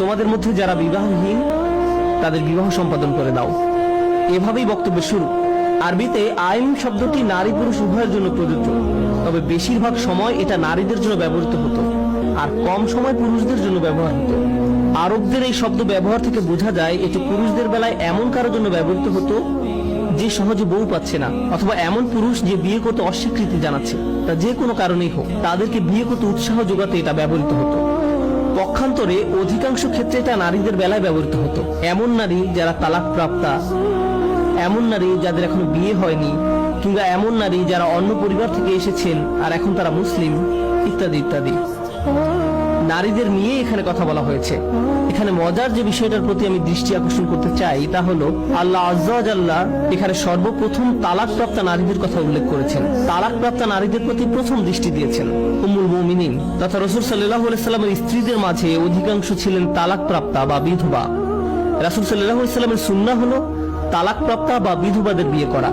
তোমাদের মধ্যে যারা বিবাহহীন, তাদের বিবাহ সম্পাদন করে দাও। এভাবেই বক্তব্য শুরু। আরবিতে আইন শব্দটি নারী পুরুষ উভয়ের জন্য প্রযোজ্য। তবে বেশিরভাগ সময় এটা নারীদের জন্য ব্যবহৃত হতো, আর কম সময় পুরুষদের জন্য ব্যবহার হতো। আরবদের এই শব্দ ব্যবহার থেকে বোঝা যায়, এটি পুরুষদের বেলায় এমন কারোর জন্য ব্যবহৃত হতো যে সহজে বউ পাচ্ছে না, অথবা এমন পুরুষ যে বিয়ে করতে অস্বীকৃতি জানাচ্ছে। তা যে কোনো কারণেই হোক, তাদেরকে বিয়ে করতে উৎসাহ যোগাতে এটা ব্যবহৃত হতো। পক্ষান্তরে অধিকাংশ ক্ষেত্রে তা নারীদের বেলায় ব্যবহৃত হতো। এমন নারী যারা তালাক প্রাপ্তা এমন নারী যাদের এখনও বিয়ে হয়নি, কিংবা এমন নারী যারা অন্য পরিবার থেকে এসেছেন আর এখন তারা মুসলিম, ইত্যাদি ইত্যাদি। নারীদের নিয়ে এখানে কথা বলা হয়েছে। এখানে মজার যে বিষয়টার প্রতি আমি দৃষ্টি আকর্ষণ করতে চাই, তা হলো, আল্লাহ আজ্লাহ এখানে সর্বপ্রথম তালাকপ্রাপ্তা নারীদের কথা উল্লেখ করেছেন। তালাকপ্রাপ্তা নারীদের প্রতি প্রথম দৃষ্টি দিয়েছেন উম্মুল মুমিনিন। তথা রসুল সাল্লাহ সাল্লামের স্ত্রীদের মাঝে অধিকাংশ ছিলেন তালাকপ্রাপ্তা বা বিধবা। রাসুল সাল্লাহ সাল্লামের সুন্না হলো, তালাকপ্রাপ্তা বা বিধবাদের বিয়ে করা।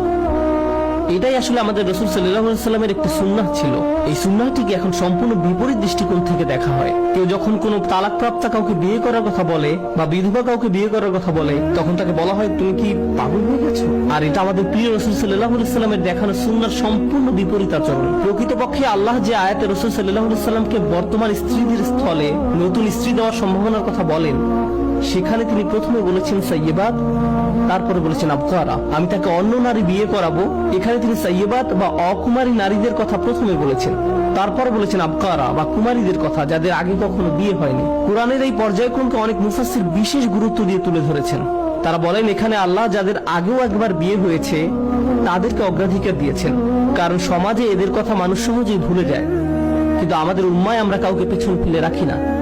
এটাই আসলে আমাদের রসুল সাল্লামের একটি সুন্নাহ ছিল। এই সুন্নাহটিকে এখন সম্পূর্ণ বিপরীত দৃষ্টিকোণ থেকে দেখা হয়। কেউ যখন কোনো তালাকপ্রাপ্তা কাউকে বিয়ে করার কথা বলে বা বিধবা কাউকে বিয়ে করার কথা বলে, তখন তাকে বলা হয়, তুমি কি পাগল হয়ে গেছো? আর এটা আমাদের প্রিয় রসুল সাল্লাহামের দেখানো সুন্নার সম্পূর্ণ বিপরীত আচরণ। প্রকৃতপক্ষে আল্লাহ যে আয়াতে রসুল সাল্লাহামকে বর্তমান স্ত্রীদের স্থলে নতুন স্ত্রী দেওয়ার সম্ভাবনার কথা বলেন সেখানে তিনি প্রথমে বলেছেন সাইয়েবাদ তারপরে বলেছেন, আবকারা আমি তাকে অন্য নারী বিয়ে করাবো। এখানে তিনি সাইয়েবাদ বা অকুমারী নারীদের কথা প্রথমে বলেছেন, তারপর বলেছেন, আবকারা বা কুমারীদের কথা, যাদের আগে কখনো বিয়ে হয়নি। কোরআনের এই পর্যায়ক্রমকে অনেক মুফাসির বিশেষ গুরুত্ব দিয়ে তুলে ধরেছেন। তারা বলেন, এখানে আল্লাহ যাদের আগেও একবার বিয়ে হয়েছে, তাদেরকে অগ্রাধিকার দিয়েছেন। কারণ সমাজে এদের কথা মানুষ সহজেই ভুলে যায়। কিন্তু আমাদের উম্মায় আমরা কাউকে পেছন ফেলে রাখি না।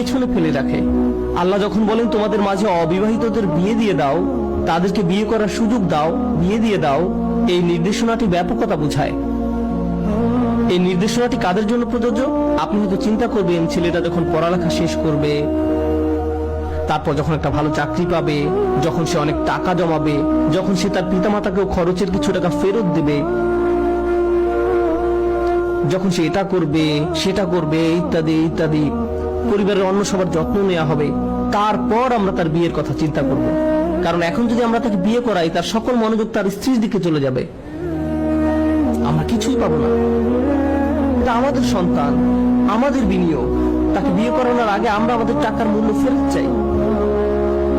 পেছনে ফেলে রাখে। আল্লাহ যখন বলেন, তোমাদের মাঝে অবিবাহিতদের বিয়ে দিয়ে দাও, তাদেরকে বিয়ে করার সুযোগ দাও, বিয়ে দিয়ে দাও, এই নির্দেশনাটি ব্যাপকতা বোঝায়। এই নির্দেশনাটি কাদের জন্য প্রযোজ্য? আপনি হয়তো চিন্তা করবেন, ছেলেটা যখন পড়ালেখা শেষ করবে, তারপর যখন একটা ভালো চাকরি পাবে, যখন সে অনেক টাকা জমাবে, যখন সে তার পিতামাতাকেও খরচের কিছু টাকা ফেরত দেবে, যখন সে এটা করবে, সেটা করবে, ইত্যাদি ইত্যাদি। পরিবারের অন্য সবার যত্ন নেওয়া হবে। তারপর আমরা তার বিয়ের কথা চিন্তা করব। কারণ এখন যদি আমরা তাকে বিয়ে করাই, তার সকল মনোযোগ তার স্ত্রীর দিকে চলে যাবে। আমরা কিছুই পাবো না। এটা আমাদের সন্তান, আমাদের বিনিয়োগ। তাকে বিয়ে করানোর আগে আমরা আমাদের টাকার মূল্য ফেরত চাই।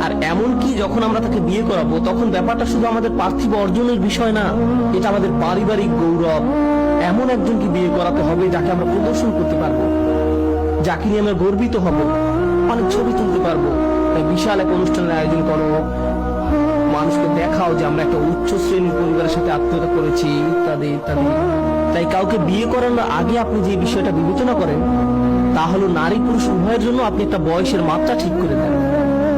আর এমন কি যখন আমরা তাকে বিয়ে করাবো, তখন ব্যাপারটা শুধু আমাদের পার্থিব অর্জনের বিষয় না, এটা আমাদের পারিবারিক গৌরব। এমন একজনকে বিয়ে করাতে হবে যাকে আমরা প্রদর্শন করতে পারব। যাকে নিয়ে আমরা গর্বিত হব? অনেক ছবি তুলতে পারব। তাই বিশাল এক অনুষ্ঠানের আয়োজন করো। মানুষকে দেখাও যে আমরা একটা উচ্চ শ্রেণির পরিবারের সাথে আত্মীয়তা করেছি, ইত্যাদি ইত্যাদি। তাই কাউকে বিয়ে করানোর আগে আপনি যে বিষয়টা বিবেচনা করেন, তা হলো নারী পুরুষ উভয়ের জন্য আপনি একটা বয়সের মাত্রা ঠিক করে দেন।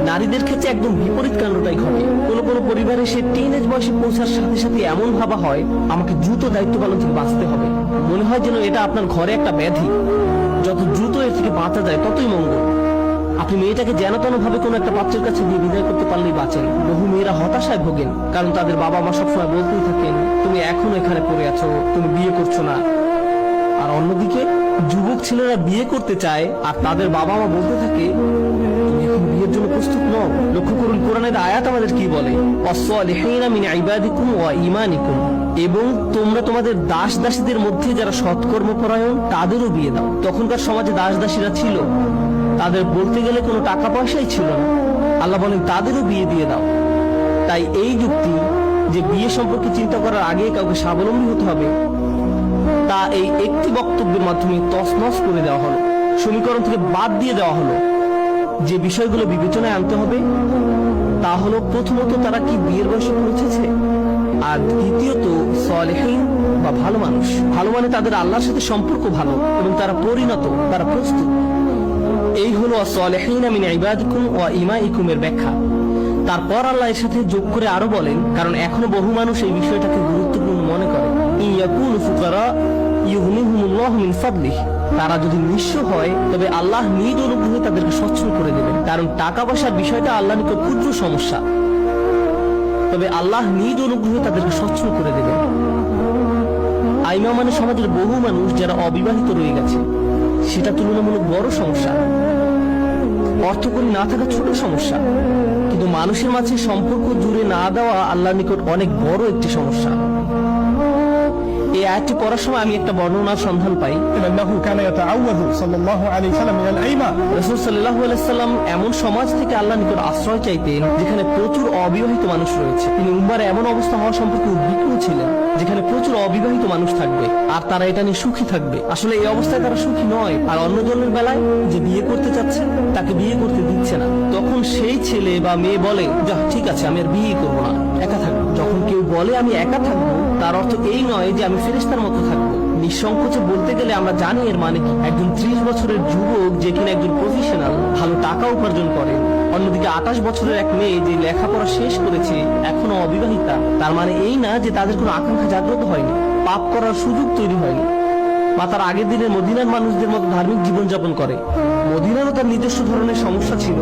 নারীদের ক্ষেত্রে একদম বিপরীত কাণ্ডটাই ঘটে। কোন কোন পরিবারে সে টিনেজ বয়সে পৌঁছার সাথে সাথে এমন ভাবা হয়, আমাকে দ্রুত দায়িত্ব পালন থেকে বাঁচতে হবে। মনে হয় যেন এটা আপনার ঘরে একটা ব্যাধি। যত দ্রুত এর থেকে বাঁচা যায়, ততই মঙ্গল। আপনি মেয়েটাকে যেন ভাবে কোনো একটা বাচ্চার কাছে দিয়ে বিদায় করতে পারলেই বাঁচেন। বহু মেয়েরা হতাশায় ভোগেন, কারণ তাদের বাবা মা সবসময় বলতেই থাকেন, তুমি এখন এখানে পড়ে আছো, তুমি বিয়ে করছ না। আর অন্যদিকে, যুবক ছেলেরা বিয়ে করতে চায়, আর তাদের বাবা মা বলতে থাকে জন্য প্রস্তুত নও। লক্ষ্য করুন, কোরআনের আয়াত আমাদের কি বলে? এবং তোমরা তোমাদের দাস দাসীদের মধ্যে যারা সৎকর্ম পরায়ণ তাদেরও বিয়ে দাও। তখনকার সমাজে দাস দাসীরা ছিল। তাদের বলতে গেলে কোনো টাকা পয়সাই ছিল না। আল্লাহ বলেন, তাদেরও বিয়ে দিয়ে দাও। তাই এই যুক্তি যে বিয়ে সম্পর্কে চিন্তা করার আগে কাউকে স্বাবলম্বী হতে হবে, তা এই একটি বক্তব্যের মাধ্যমে তছনছ করে দেওয়া হলো। সমীকরণ থেকে বাদ দিয়ে দেওয়া হলো। যে বিষয়গুলো বিবেচনায় আনতে হবে, তা হলো প্রথমত তারা কি বিয়ের বয়সে পৌঁছেছে আর দ্বিতীয়ত, সলেহীন বা ভালো মানুষ। ভালো মানে তাদের আল্লাহর সাথে সম্পর্ক ভালো এবং তারা পরিণত, তারা প্রস্তুত। এই হলো সলেহীন মিন ইবাদিকুম ওয়া ইমাইকুমের ব্যাখ্যা। তারপর আল্লাহ এর সাথে যোগ করে আরও বলেন, কারণ এখনও বহু মানুষ এই বিষয়টাকে গুরুত্বপূর্ণ মনে করে। ইয়াকুনু ফুকারা ইউগনিহুমুল্লাহু মিন ফাদলিহি। তারা যদি নিঃস্ব হয়, তবে আল্লাহ নিজ অনুগ্রহে দেবেন কারণ টাকা পয়সার বিষয়টা আল্লাহ নিকট ক্ষুদ্র সমস্যা। তবে আল্লাহ নিজ অনুগ্রহে তাদেরকে সচ্ছল করে দেবেন। আইমা মানে সমাজের বহু মানুষ যারা অবিবাহিত রয়ে গেছে, সেটা তুলনামূলক বড় সমস্যা। অর্থ করি না থাকা ছোট সমস্যা, কিন্তু মানুষের মাঝে সম্পর্ক জুড়ে না দেওয়া আল্লাহ নিকট অনেক বড় একটি সমস্যা। এই আয়াতটি পড়ার সময় আমি একটা বর্ণনার সন্ধান পাই। রসুল সাল্লাহ এমন সমাজ থেকে আল্লাহ নিকট আশ্রয় চাইতেন যেখানে প্রচুর অবিবাহিত মানুষ রয়েছে। তিনি উম্বার এমন অবস্থা হওয়া সম্পর্কে উদ্বিগ্ন ছিলেন যেখানে প্রচুর অবিবাহিত মানুষ থাকবে আর তারা এটা নিয়ে সুখী থাকবে। আসলে এই অবস্থায় তারা সুখী নয় আর অন্য জনের বেলায় যে বিয়ে করতে চাচ্ছে তাকে বিয়ে করতে দিচ্ছে না। তখন সেই ছেলে বা মেয়ে বলে যা ঠিক আছে আমি আর বিয়ে করব না একা থাকবে। যখন কেউ বলে আমি একা থাকব, তার অর্থ এই নয় যে আমি ফেরিস্তার মতো থাকব। নিঃসংকোচে বলতে গেলে আমরা জানি এর মানে কি। একজন ত্রিশ বছরের যুবক যে কিনা একজন প্রফেশনাল ভালো টাকা উপার্জন করে। অন্যদিকে আঠাশ বছরের এক মেয়ে যে লেখাপড়া শেষ করেছে, এখনও অবিবাহিতা। তার মানে এই না যে তাদের কোনো আকাঙ্ক্ষা জাগ্রত হয়নি। পাপ করার সুযোগ তৈরি হয়নি। বা তার আগের দিনের মদিনার মানুষদের মতো ধার্মিক জীবনযাপন করে। মদিনারও তার নিজস্ব ধরনের সমস্যা ছিল।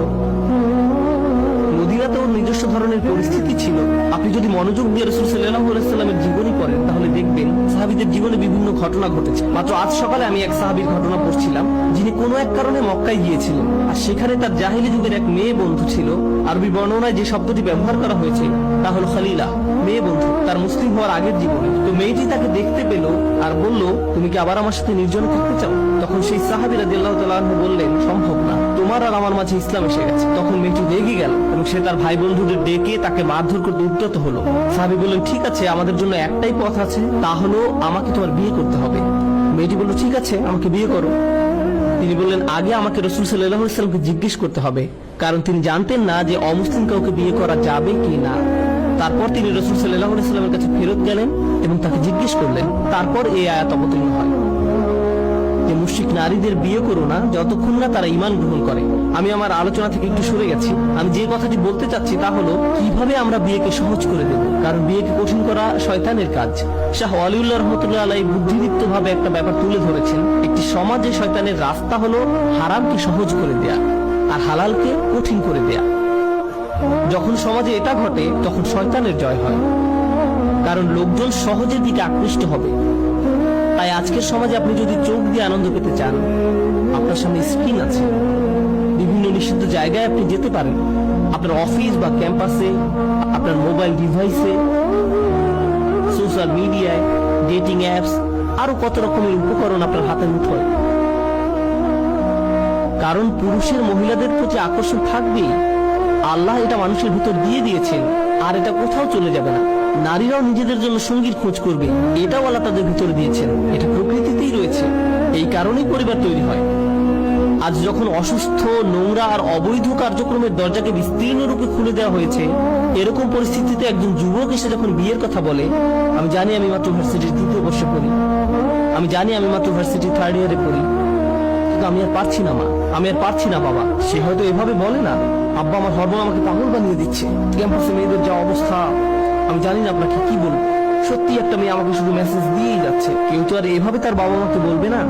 মদিনাতেও নিজস্ব ধরনের পরিস্থিতি ছিল। আপনি যদি মনোযোগ দিয়ে রসুল সাল্লাহ সাল্লামের জীবনী পড়েন, তাহলে দেখবেন সাহাবিদের জীবনে বিভিন্ন ঘটনা ঘটেছে। মাত্র আজ সকালে আমি এক সাহাবির ঘটনা পড়ছিলাম, যিনি কোনো এক কারণে মক্কায় গিয়েছিলেন। আর সেখানে তার জাহিলি যুগের এক মেয়ে বন্ধু ছিল। আরবি বর্ণনায় যে শব্দটি ব্যবহার করা হয়েছে, তা হল খালিলা, মেয়ে বন্ধু। তার মুসলিম হওয়ার আগের জীবনে। তো মেয়েটি তাকে দেখতে পেল আর বলল, তুমি কি আবার আমার সাথে নির্জন থাকতে চাও? তখন সেই সাহাবি রাদিয়াল্লাহু তাআলা বললেন, সম্ভব না। তোমার আর আমার মাঝে ইসলাম এসে গেছে। তখন মেয়েটি রেগে গেল এবং সে তার ভাই বন্ধুদের ডেকে তাকে মারধর করতে উদ্যত হলো। সাহাবি বললেন, ঠিক আছে, আমাদের জন্য একটাই পথ আছে। তা হলো আমাকে তোমার বিয়ে করতে হবে। মেয়েটি বলল, ঠিক আছে, আমাকে বিয়ে করো। তিনি বললেন, আগে আমাকে রসুল সাল্লাহ সাল্লামকে জিজ্ঞেস করতে হবে। কারণ তিনি জানতেন না যে অমুসলিম কাউকে বিয়ে করা যাবে কি না। তারপর তিনি রসুল সাল্লাহ সাল্লামের কাছে ফেরত গেলেন এবং তাকে জিজ্ঞেস করলেন। তারপর এই আয়াত অবতীর্ণ হয়। যে মুশরিক নারীদের বিয়ে করো না, যতক্ষণ না তারা ইমান গ্রহণ করে। আমি আমার আলোচনা থেকে একটু সরে গেছি। আমি যে কথাটি বলতে চাচ্ছি তা হলো, কীভাবে আমরা বিয়েকে সহজ করে দেব? কারণ বিয়েকে কঠিন করা শয়তানের কাজ। শাহ আলিউল্লাহ রহমতুল্লাহ আলাই বুদ্ধিদীপ্ত ভাবে একটা ব্যাপার তুলে ধরেছেন। একটি সমাজে শয়তানের রাস্তা হলো হারামকে সহজ করে দেয়া আর হালালকে কঠিন করে দেয়া। যখন সমাজে এটা ঘটে, তখন শয়তানের জয় হয়। কারণ লোকজন সহজের দিকে আকৃষ্ট হবে। তাই আজকের সমাজে আপনি যদি চোখ দিয়ে আনন্দ পেতে চান, আপনার সামনে স্ক্রিন আছে। বিভিন্ন নিষিদ্ধ জায়গায় আপনি যেতে পারেন। আপনার অফিস বা ক্যাম্পাসে, আপনার মোবাইল ডিভাইসে, সোশ্যাল মিডিয়ায়, ডেটিং অ্যাপস, আরও কত রকমের উপকরণ আপনার হাতের মুঠোয় কারণ পুরুষের মহিলাদের প্রতি আকর্ষণ থাকবেই। আল্লাহ এটা মানুষের ভিতর দিয়ে দিয়েছেন, আর এটা কোথাও চলে যাবে না। নারীরাও নিজেদের জন্য সঙ্গীর খোঁজ করবে। এটাও আল্লাহ তাদের ভিতরে দিয়েছেন। এটা প্রকৃতিতেই রয়েছে। এই কারণেই পরিবার তৈরি হয়। আজ যখন অসুস্থ, নোংরা আর অবৈধ কার্যক্রমের দরজাকে বিস্তীর্ণ রূপে খুলে দেওয়া হয়েছে, এরকম পরিস্থিতিতে একজন যুবক এসে যখন বিয়ের কথা বলে, আমি জানি আমি মাত্র ভার্সিটির দ্বিতীয় বর্ষে পড়ি। আমি জানি আমি মাত্র ভার্সিটি থার্ড ইয়ারে পড়ি। কিন্তু আমি আর পারছি না, মা। আমি আর পারছি না, বাবা। সে হয়তো এভাবে বলে না, আব্বা, আমার হরমোন আমাকে পাগল বানিয়ে দিচ্ছে। ক্যাম্পাসে মেয়েদের যা অবস্থা আমি জানি না আপনাকে কি বলব। সত্যি একটা মেয়ে আমাকে শুধু মেসেজ দিয়েই যাচ্ছে। কেউ তো আর এভাবে তার বাবা মাকে বলবে না।